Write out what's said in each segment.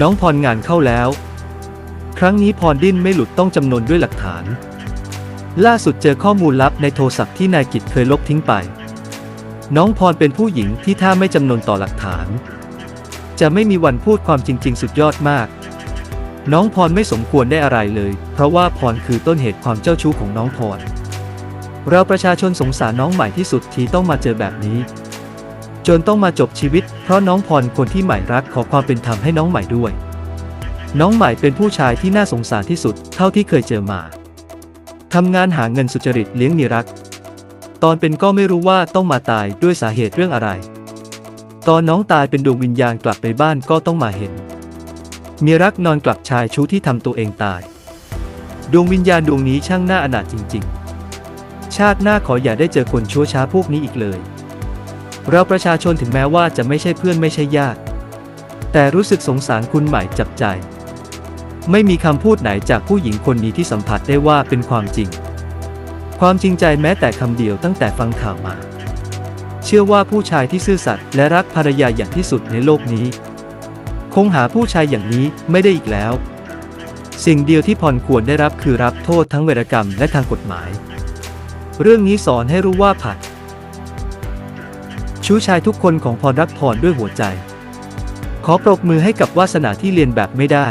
น้องพรงานเข้าแล้ว ครั้งนี้พรดิ้นไม่หลุดต้องจำนวนด้วยหลักฐาน ล่าสุดเจอข้อมูลลับในโทรศัพท์ที่นายกิจเคยลบทิ้งไป น้องพรเป็นผู้หญิงที่ถ้าไม่จำนวนต่อหลักฐาน จะไม่มีวันพูดความจริง ๆ สุดยอดมาก น้องพรไม่สมควรได้อะไรเลย เพราะว่าพรคือต้นเหตุความเจ้าชู้ของน้องพรเราประชาชนสงสารน้องใหม่ที่สุดที่ต้องมาเจอแบบนี้ จนต้องมาจบชีวิต เพราะน้องพรคนที่ใหม่รักขอความเป็นธรรมให้น้องใหม่ด้วย น้องใหม่เป็นผู้ชายที่น่าสงสารที่สุด เท่าที่เคยเจอมาทำงานหาเงินสุจริตเลี้ยงมีรัก ตอนเป็นก็ไม่รู้ว่าต้องมาตายด้วยสาเหตุเรื่องอะไร ตอนน้องตายเป็นดวงวิญญาณกลับไปบ้านก็ต้องมาเห็นมีรักนอนกลับชายชู้ที่ทำตัวเองตาย ดวงวิญญาณดวงนี้ช่างน่าอนาถจริง ๆ ชาติหน้าขออย่าได้เจอคนชั่วช้าพวกนี้อีกเลย เราประชาชนถึงแม้ว่าจะไม่ใช่เพื่อนไม่ใช่ญาติ แต่รู้สึกสงสารคุณหม่จับใจ ไม่มีคำพูดไหนจากผู้หญิงคนนี้ที่สัมผัสได้ว่าเป็นความจริง ความจริงใจแม้แต่คำเดียวตั้งแต่ฟังข่าวมา เชื่อว่าผู้ชายที่ซื่อสัตย์และรักภรรยาอย่างที่สุดในโลกนี้ คงหาผู้ชายอย่างนี้ไม่ได้อีกแล้ว สิ่งเดียวที่พรควรได้รับคือรับโทษทั้งเวรกรรมและทางกฎหมาย เรื่องนี้สอนให้รู้ว่าผัด ชู้ชายทุกคนของพรรักพรด้วยหัวใจ ขอปรบมือให้กับวาสนาที่เรียนแบบไม่ได้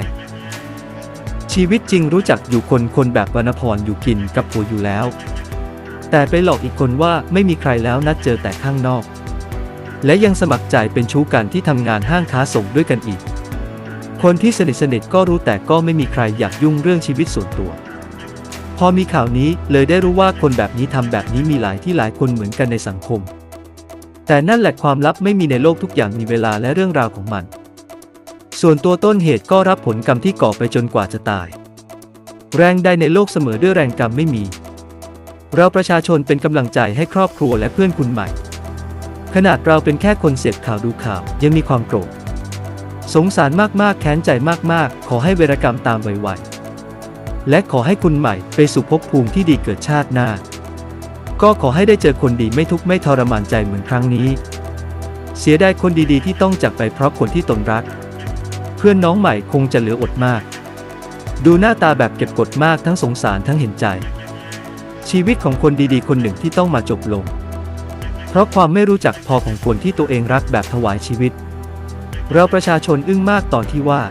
ชีวิตจริงรู้จักอยู่คนคนแบบวรรณพรอยู่กินกับผัวอยู่แล้ว แต่ไปหลอกอีกคนว่าไม่มีใครแล้วนัดเจอแต่ข้างนอก และยังสมัครใจเป็นชู้กันที่ทำงานห้างค้าส่งด้วยกันอีก คนที่สนิทสนิทก็รู้แต่ก็ไม่มีใครอยากยุ่งเรื่องชีวิตส่วนตัวพอมีข่าวนี้เลยได้รู้ว่าคนแบบนี้ทำแบบนี้มีหลายที่หลายคนเหมือนกันในสังคม แต่นั่นแหละความลับไม่มีในโลกทุกอย่างมีเวลาและเรื่องราวของมัน ส่วนตัวต้นเหตุก็รับผลกรรมที่ก่อไปจนกว่าจะตาย แรงใดในโลกเสมอด้วยแรงกรรมไม่มี เราประชาชนเป็นกำลังใจให้ครอบครัวและเพื่อนคุณใหม่ ขนาดเราเป็นแค่คนเสพข่าวดูข่าวยังมีความโกรธ สงสารมากๆแค้นใจมากๆ ขอให้เวรกรรมตามไวๆและขอให้คุณใหม่ไปสู่ภพภูมิที่ดีเกิดชาติหน้า ก็ขอให้ได้เจอคนดีไม่ทุกข์ไม่ทรมานใจเหมือนครั้งนี้ เสียดายคนดีๆ ที่ต้องจากไปเพราะคนที่ตนรัก เพื่อนน้องใหม่คงจะเหลืออดมาก ดูหน้าตาแบบเก็บกดมากทั้งสงสารทั้งเห็นใจ ชีวิตของคนดีๆ คนหนึ่งที่ต้องมาจบลง เพราะความไม่รู้จักพอของคนที่ตัวเองรักแบบถวายชีวิต เราประชาชนอึ้งมากตอนที่ว่า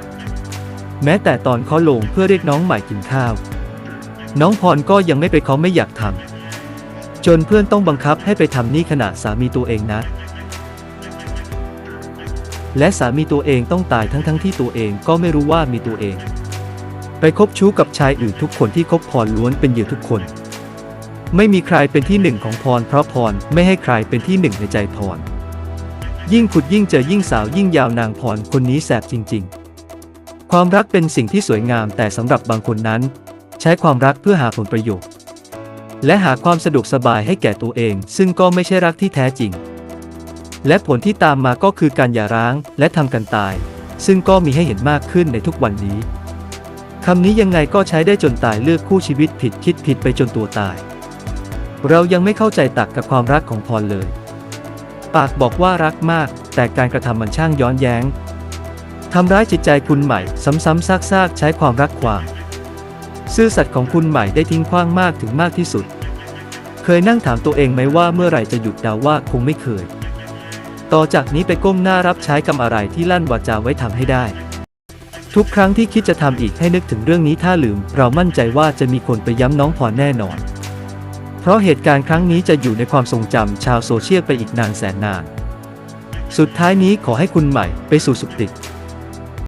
แม้แต่ตอนเขาลงเพื่อเรียกน้องใหม่กินข้าว น้องพรก็ยังไม่ไปเขาไม่อยากทำ จนเพื่อนต้องบังคับให้ไปทำนี่ขณะสามีตัวเองนะ และสามีตัวเองต้องตายทั้งทั้งที่ตัวเองก็ไม่รู้ว่ามีตัวเอง ไปคบชู้กับชายอื่นทุกคนที่คบพรล้วนเป็นเหยื่อทุกคน ไม่มีใครเป็นที่หนึ่งของพร เพราะพรไม่ให้ใครเป็นที่หนึ่งในใจพร ยิ่งขุดยิ่งเจอยิ่งสาวยิ่งยาวนางพรคนนี้แสบจริง ๆ ความรักเป็นสิ่งที่สวยงามแต่สำหรับบางคนนั้น ใช้ความรักเพื่อหาผลประโยชน์ และหาความสะดวกสบายให้แก่ตัวเอง ซึ่งก็ไม่ใช่รักที่แท้จริง และผลที่ตามมาก็คือการหย่าร้างและทำกันตาย ซึ่งก็มีให้เห็นมากขึ้นในทุกวันนี้คำนี้ยังไงก็ใช้ได้จนตายเลือกคู่ชีวิตผิดคิดผิดไปจนตัวตาย เรายังไม่เข้าใจตักกับความรักของพรเลย ปากบอกว่ารักมาก แต่การกระทำมันช่างย้อนแย้งทำร้ายจิตใจคุณใหม่ ซ้ำๆซากๆ ใช้ความรักความ ซื่อสัตย์ของคุณใหม่ได้ทิ้งขว้างมากถึงมากที่สุด เคยนั่งถามตัวเองไหมว่าเมื่อไหร่จะหยุดดาวว่าคงไม่เคย ต่อจากนี้ไปก้มหน้ารับใช้กรรมอะไรที่ลั่นวาจาไว้ทำให้ได้ ทุกครั้งที่คิดจะทำอีกให้นึกถึงเรื่องนี้ถ้าลืม เรามั่นใจว่าจะมีคนไปย้ำน้องพรแน่นอน เพราะเหตุการณ์ครั้งนี้จะอยู่ในความทรงจำชาวโซเชียลไปอีกนานแสนนาน สุดท้ายนี้ขอให้คุณใหม่ไปสู่สุคติ